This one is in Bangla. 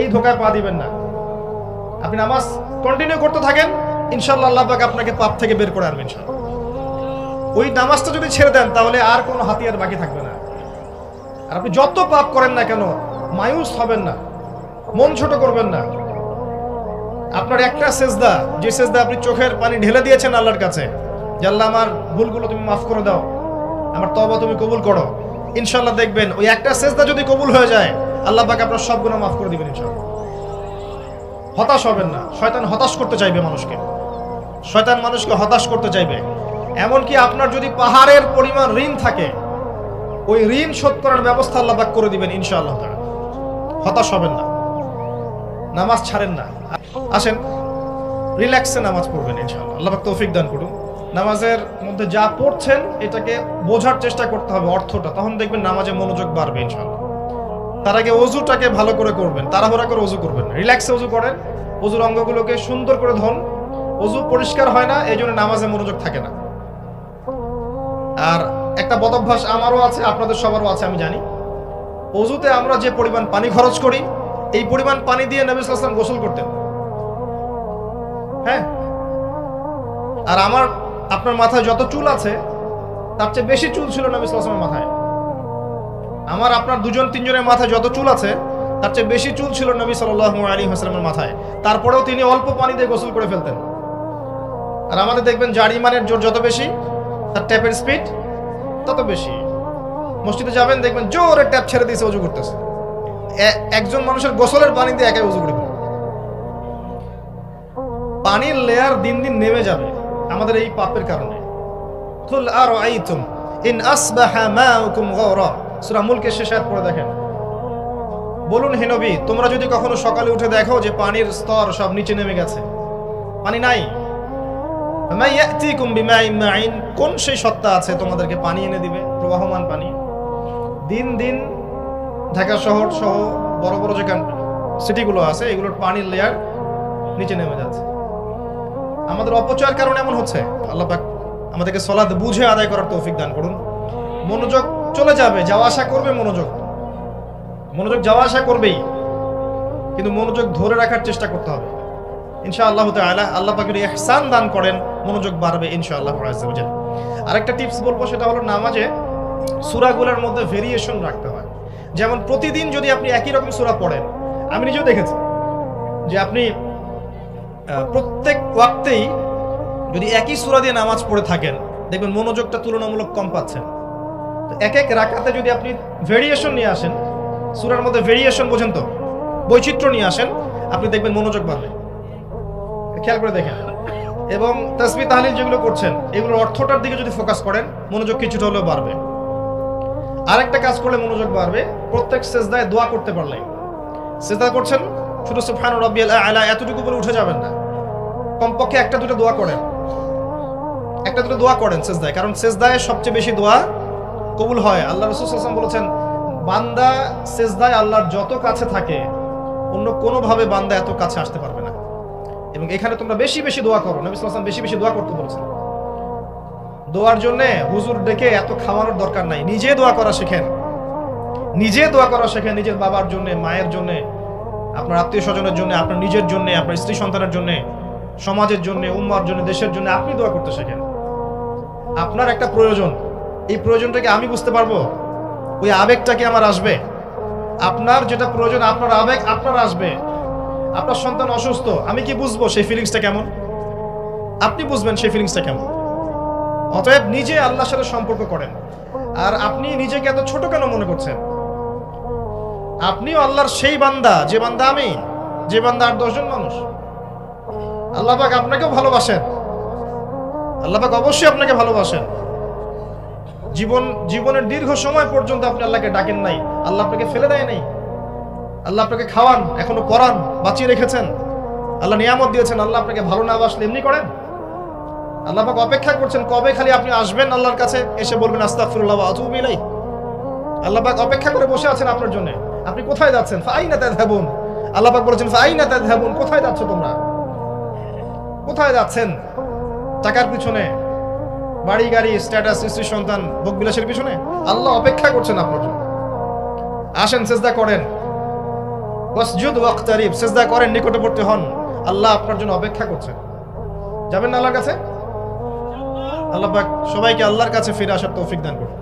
এই ধোকায় পা দিবেন না। আপনি নামাজ কন্টিনিউ করতে থাকেন ইনশাল্লাহ আল্লাহ আপনাকে পাপ থেকে বের করে আনবেন ওই নামাজটা যদি ছেড়ে দেন, তাহলে আর কোনো হাতিয়ার বাকি থাকবে না। আর আপনি যত পাপ করেন না কেন, মায়ুস হবেন না, মন ছোট করবেন না। আপনার একটা সেজদা, যে সেজদা আপনি চোখের পানি ঢেলে দিয়েছেন আল্লাহর কাছে, যে আল্লাহ, আমার ভুলগুলো তুমি মাফ করে দাও, আমার তবা তুমি কবুল করো। ইনশাল্লাহ দেখবেন, ওই একটা সেজদা যদি কবুল হয়ে যায়, আল্লাহ পাক আপনার সব গুণা মাফ করে দিবেন ইনশাল্লাহ হতাশ হবেন না। শয়তান হতাশ করতে চাইবে মানুষকে। শয়তান মানুষকে হতাশ করতে চাইবে। এমনকি আপনার যদি পাহাড়ের পরিমাণ ঋণ থাকে, ওই ঋণ শোধ করার ব্যবস্থা আল্লাহ পাক করে দিবেন ইনশাআল্লাহ তাআলা। হতাশ হবেন না। নামাজ ছাড়েন না। আসেন, রিল্যাক্সে নামাজ পড়বেন ইনশাআল্লাহ। আল্লাহ পাক তৌফিক দান করুন। নামাজের মধ্যে যা পড়ছেন, এটাকে বোঝার চেষ্টা করতে হবে অর্থটা। তখন দেখবেন নামাজে মনোযোগ বাড়বে, ইনশাআল্লাহ। তার আগে অজুটাকে ভালো করে করবেন, তাড়াহুড়া করে অজু করবেন রিল্যাক্সে অজু করেন, অজুর অঙ্গগুলোকে সুন্দর করে ধন। অজু পরিষ্কার হয় না এই জন্য নামাজে মনোযোগ থাকে না। আর একটা বদভ্যাস আমারও আছে, আপনাদের সবারও আছে, আমি জানি। অজুতে আমরা যে পরিমাণ পানি খরচ করি, এই পরিমাণ পানি দিয়ে নবী সাল্লাল্লাহু গোসল করতেন। হ্যাঁ? আর আমার আপনার মাথায় যত চুল আছে, তার চেয়ে বেশি চুল ছিল নবী ওয়াসাল্লামের মাথায়। আমার আপনার দুজন, তিনজনের মাথায় যত চুল আছে, তার চেয়ে বেশি চুল ছিল নবী সাল্লাল্লাহু আলাইহি ওয়াসাল্লামের মাথায়। তারপরেও তিনি অল্প পানি দিয়ে গোসল করে ফেলতেন। আর আমাদের দেখবেন জারি মানের জোর যত বেশি, তার ট্যাপের স্পিড তত বেশি। মসজিদে যাবেন, দেখবেন জোরে ট্যাপ ছেড়ে দিয়েছে, উজু করতেছে। একজন মানুষের গোসলের পানি দিয়ে একাই উজু করে। পানির লেয়ার দিন দিন নেমে যাবে। আমাদের এই পাপের কারণে। কুল আরাইতুম ইন আসবাহা মাউকুম গাওরা। সূরা মুলকের শেষ আয়াত পড়ে দেখেন। বলুন, হে নবী, তোমরা যদি কখনো সকালে উঠে দেখো যে পানির স্তর সব নিচে নেমে গেছে। পানি নাই? কোন সেই সত্তা আছে তোমাদেরকে পানি এনে দিবে? প্রবাহমান পানি। দিন দিন ঢাকা শহর সহ বড় বড় যে সিটিগুলো আছে, এগুলোর পানির লেয়ার নিচে নেমে যাচ্ছে। আমাদের অপচয়ের কারণে এমন হচ্ছে। আল্লাহ পাক আমাদেরকে সলাদ বুঝে আদায় করার তৌফিক দান করুন। মনোযোগ চলে যাবে, যাওয়া আসা করবে মনোযোগ। মনোযোগ যাওয়া আসা করবেই, কিন্তু মনোযোগ ধরে রাখার চেষ্টা করতে হবে। ইনশাআল্লাহ তাআলা আল্লাহ পাকের ইহসান দান করেন, মনোযোগ বাড়বে ইনশাআল্লাহ আজ্জা ওয়াজাল আরেকটা টিপস বলব, সেটা হলো নামাজে সূরাগুলোর মধ্যে ভেরিয়েশন রাখতে হয়। যেমন প্রতিদিন যদি আপনি একই রকম সুরা পড়েন, আমি নিজেও দেখেছি যে আপনি প্রত্যেক ওয়াক্তেই যদি একই সূরা দিয়ে নামাজ পড়ে থাকেন, দেখবেন মনোযোগটা তুলনামূলক কম পাচ্ছেন। তো এক এক রাকাতে যদি আপনি ভেরিয়েশন নিয়ে আসেন, সুরার মধ্যে ভেরিয়েশন বোঝেন তো, বৈচিত্র্য নিয়ে আসেন, আপনি দেখবেন মনোযোগ বাড়বে। খেয়াল করে দেখেন। এবং তাসবি তাহলিল যেগুলো করছেন, এগুলোর অর্থটার দিকে যদি ফোকাস করেন, মনোযোগ কিছুটা হলেও বাড়বে। আরেকটা কাজ করলে মনোযোগ বাড়বে, প্রত্যেক সেজদায় দোয়া করতে পারলে। সেজদা করছেন? শুধু সুফান এতটুকু বলে উঠে যাবেন না। কমপক্ষে একটা দুটো দোয়া করেন। একটা দুটো দোয়া করেন সেজদায়, কারণ সেজদায় সবচেয়ে বেশি দোয়া কবুল হয়। আল্লাহ রসুল সাল্লাম বলেছেন, বান্দা সেজদায় আল্লাহর যত কাছে থাকে, অন্য কোনোভাবে বান্দা এত কাছে আসতে পারবে না। এবং এখানে তোমরা বেশি বেশি দোয়া করো। নবী বেশি বেশি দোয়া করতে বলেছেন। দোয়ার জন্য হুজুর ডেকে এত খাওয়ানোর দরকার নাই। নিজে দোয়া করা শেখেন। নিজে দোয়া করা শেখেন নিজের বাবার জন্য, মায়ের জন্য। আপনার আত্মীয় স্বজনের জন্য, আপনার নিজের জন্য, আপনার স্ত্রী সন্তানের জন্য, সমাজের জন্য, উম্মার জন্য, দেশের জন্য আপনি দোয়া করতে শেখেন। আপনার একটা প্রয়োজন, এই প্রয়োজনটাকে আমি বুঝতে পারব, ওই আবেগটা কি আমার আসবে? আপনার যেটা প্রয়োজন, আপনার আবেগ আপনার আসবে। আপনার সন্তান অসুস্থ, আমি কি বুঝব সেই ফিলিংসটা কেমন? আপনি বুঝবেন সেই ফিলিংসটা কেমন। অতএব নিজে আল্লাহর সাথে সম্পর্ক করেন। আর আপনি নিজেকে এত ছোট কেন মনে করছেন? আপনিও আল্লাহর সেই বান্দা, যে বান্দা আমি, যে বান্দা আর দশজন মানুষ। আল্লাহ পাক আপনাকেও ভালোবাসেন। আল্লাহ পাক অবশ্যই আপনাকে ভালোবাসেন। জীবন, জীবনের দীর্ঘ সময় পর্যন্ত আপনি আল্লাহকে ডাকেন নাই। আল্লাহ আপনাকে ফেলে দেয় নাই। আল্লাহ আপনাকে খাওয়ান, এখনও পড়ান বাঁচিয়ে রেখেছেন। আল্লাহ নিয়ামত দিয়েছেন, আল্লাহ আপনাকে ভালো না বাসলে এমনি করেন। আল্লাহ পাক অপেক্ষা করছেন, কবে খালি আপনি আসবেন আল্লাহর কাছে? এসে বলবেন, আস্তাগফিরুল্লাহ ওয়া আতুবু ইলাইহি। আল্লাহ পাক অপেক্ষা করে বসে আছেন আপনার জন্য। আপনি কোথায় যাচ্ছেন? ফাইনা তাযহাবুন। আল্লাহ পাক বলেছেন, ফাইনা তাযহাবুন, কোথায় যাচ্ছ তোমরা? কোথায় যাচ্ছেন? টাকার পিছনে? বাড়ি, গাড়ি স্ট্যাটাস স্ত্রী, সন্তান, ভোগ বিলাসের পিছনে? আল্লাহ অপেক্ষা করছেন আপনার জন্য। আসেন, সেজদা করেন। ওয়াসজুদ ওয়াক্তারিব, সেজদা করেন, নিকটবর্তী হন। আল্লাহ আপনার জন্য অপেক্ষা করছেন। যাবেন না আল্লাহর কাছে? আল্লাহ পাক সবাইকে আল্লাহর কাছে ফিরে আসার তৌফিক দান করুন।